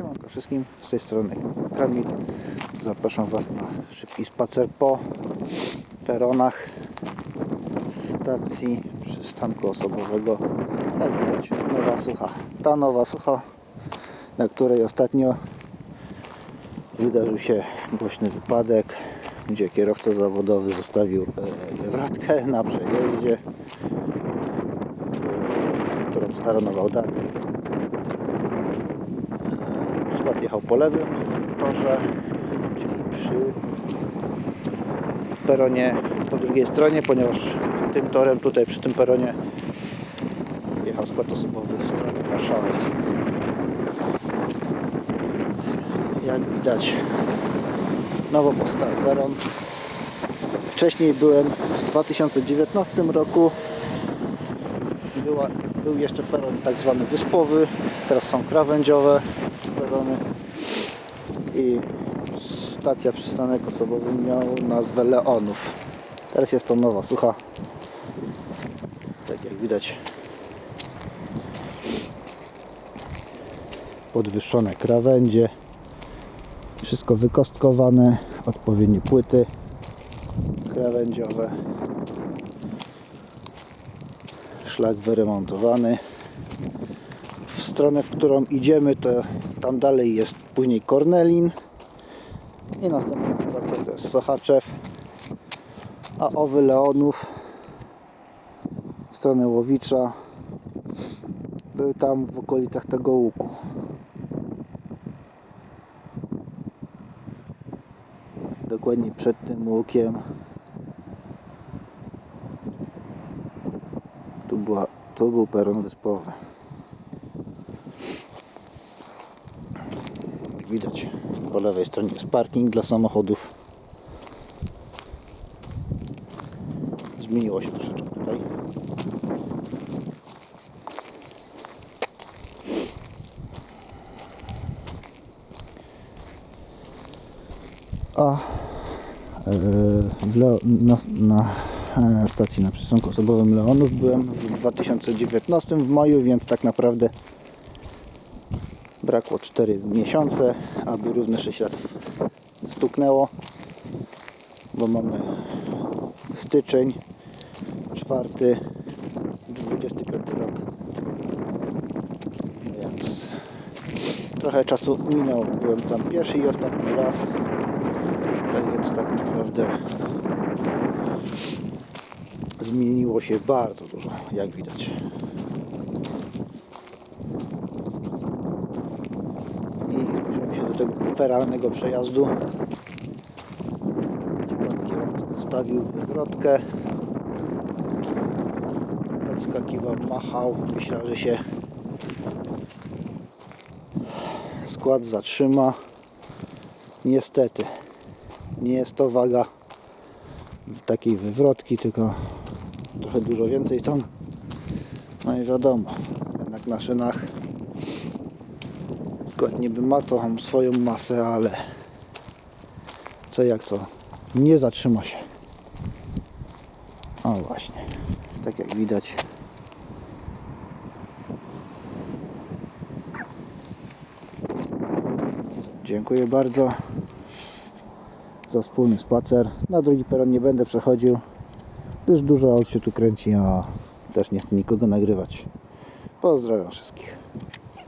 Siemanko wszystkim, z tej strony Kamil. Zapraszam Was na szybki spacer po peronach stacji przystanku osobowego. Jak widać, Nowa Sucha. Ta Nowa Sucha, na której ostatnio wydarzył się głośny wypadek, gdzie kierowca zawodowy zostawił e, wywrotkę na przejeździe, e, którą staronował dart. Skład jechał po lewym torze, czyli przy peronie po drugiej stronie, ponieważ tym torem tutaj przy tym peronie jechał skład osobowy w stronę Warszawy. Jak widać nowo powstały peron. Wcześniej byłem w 2019 roku. Była, był jeszcze peron tak zwany wyspowy, teraz są krawędziowe perony i stacja przystanek osobowy miał nazwę Leonów. Teraz jest to nowa sucha. Tak jak widać. Podwyższone krawędzie. Wszystko wykostkowane. Odpowiednie płyty krawędziowe. Szlak wyremontowany. W stronę, w którą idziemy, to tam dalej jest później Kornelin i następna stacja to jest Sochaczew, a owy Leonów w stronę Łowicza był tam w okolicach tego łuku. Dokładnie przed tym łukiem tu, była, tu był peron wyspowy. Widać po lewej stronie jest parking dla samochodów. Zmieniło się troszeczkę tutaj. A e, na, na e, stacji na przystanku osobowym Leonów byłem w 2019 w maju, więc tak naprawdę brakło 4 miesiące, aby równe 6 lat stuknęło, bo mamy styczeń, 4, 25 rok, więc trochę czasu minęło, byłem tam pierwszy i ostatni raz, tak więc tak naprawdę zmieniło się bardzo dużo, jak widać. i zbliżymy się do tego feralnego przejazdu. Pan kierowca zostawił wywrotkę. Podskakiwał, machał. Myślał, że się skład zatrzyma. Niestety nie jest to waga takiej wywrotki tylko trochę dużo więcej ton. No i wiadomo jednak na szynach skład niby ma tą swoją masę, ale co jak co, nie zatrzyma się. O właśnie, tak jak widać. Dziękuję bardzo za wspólny spacer. Na drugi peron nie będę przechodził, gdyż dużo aut się tu kręci, a też nie chcę nikogo nagrywać. Pozdrawiam wszystkich.